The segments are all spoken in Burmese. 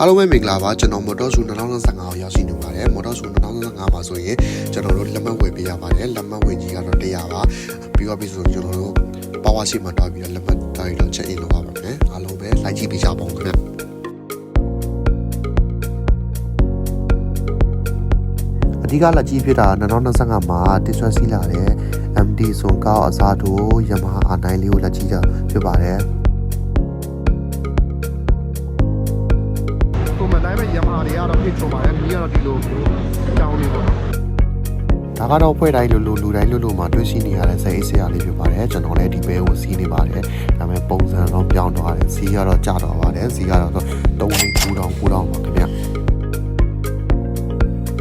အားလုံးပဲမင်္ဂလာပါကျွန်တော်မော်တော်ဆူ2025ကိုရောက်ရှိနေပါတယ်မော်တော်ဆူ2025မှာဆိုရင်ကျွန်တော်တို့လက်မှတ်ဝယ်ပေးရပါတယ်လက်မှတ်ဝယ်ကြီးကတော့100ပါပြီးတော့ပြီဆိုကျွန်တော်တို့ပါဝါရှိမှတော့ပြီးတော့လက်မှတ်တိုင်းတော့ check in လုပ်ပါမယ်အားလုံးပဲလိုက်ကြည့်ပေးကြပါဦးခင်ဗျအဓိကလက်ကြီးဖြစ်တာ2025မှာတစ်ဆွဲစီးလာတဲ့ MD ဆွန်ကောက်အစားထိုးယမဟာ R9 လေးကိုလက်ကြီးတာဖြစ်ပါတယ် တိုင်းမဲ့ရမဟာတွေကတော့ဖြစ်ချုံပါတယ်မီးကတော့ဒီလိုကြောင်းနေပေါ့ဒါကတော့ဖွဲ့တိုင်းလူလူလူတိုင်းလူလူမှာတွေ့ရှိနေရတဲ့စိတ်အေးစရာလေးဖြစ်ပါတယ်ကျွန်တော်လည်းဒီဘဲကိုစီးနေပါတယ်ဒါပေမဲ့ပုံစံတော့ပြောင်းသွားတယ်စီးကတော့ကျတော့ပါတယ်စီးကတော့3လေး9တောင်9တောင်ပါခင်ဗျ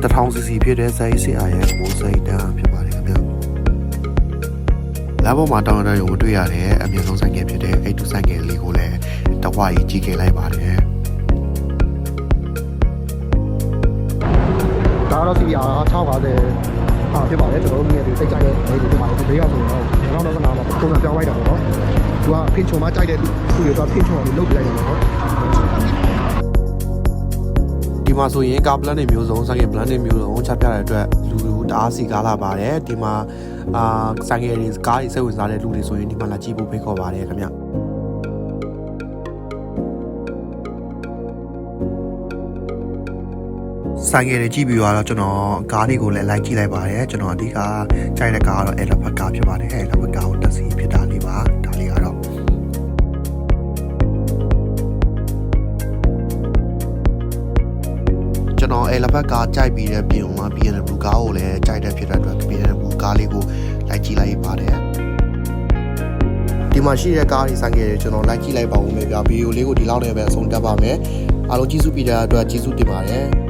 တထောင်စီစီဖြစ်တဲ့စိတ်အေးစရာရဲ့ကိုယ်စိတ်တန်းဖြစ်ပါတယ်ခင်ဗျလာပေါ်မှာတောင်းတရုံမတွေ့ရတဲ့အမြင့်ဆုံးဆိုင်ကဖြစ်တဲ့8တူဆိုင်ကလေးကိုလည်းတဝါကြီးကြီးခဲ့လိုက်ပါတယ် ဒါကတော့ CR 650ဟာဖြစ်ပါတယ်ကျွန်တော်တို့ငယ်တွေစိတ်ကြိုက်တဲ့နေတွေဖြစ်ပါတယ်ဒီဘေးကဆိုတော့ကျွန်တော်တို့ကနာမှာပုံစံပြောင်းလိုက်တာပေါ့နော်သူကဖင်ချုံမကြိုက်တဲ့သူတွေကဖင်ချုံကိုလုတ်ပြလိုက်တယ်ပေါ့နော်ဒီမှာဆိုရင်ကာပလန်တွေမျိုးစုံဆိုင်ကပလန်တွေမျိုးစုံချပြတဲ့အတွက်လူလူတအားစီကားလာပါတယ်ဒီမှာအာဆိုင်ကတွေကားတွေစိတ်ဝင်စားတဲ့လူတွေဆိုရင်ဒီမှာလာကြည့်ဖို့ဖိတ်ခေါ်ပါတယ်ခင်ဗျ ဆိုင်ကတွေကြည့်ပြီးတော့ကျွန်တော်ကားတွေကိုလည်းလိုက်ကြည့်လိုက်ပါတယ်ကျွန်တော်အဓိကကြိုက်တဲ့ကားကတော့ Elephant ကားဖြစ်ပါတယ် Elephant ကားကိုတက်စီဖြစ်တာလေးပါဒါလေးကတော့ကျွန်တော်အဲလက်ဖက်ကားကြိုက်ပြီးတဲ့ပြင်မှာ BMW ကားကိုလည်းကြိုက်တဲ့ဖြစ်တဲ့အတွက် BMW ကားလေးကိုလိုက်ကြည့်လိုက်ပါတယ်ဒီမှာရှိတဲ့ကားတွေဆိုင်ကယ်တွေကျွန်တော်လိုက်ကြည့်လိုက်ပါဦးမယ်ဗျာဗီဒီယိုလေးကိုဒီလောက်နဲ့ပဲအဆုံးသတ်ပါမယ်အားလုံးကျေးဇူးပေးတဲ့အတွက်ကျေးဇူးတင်ပါတယ်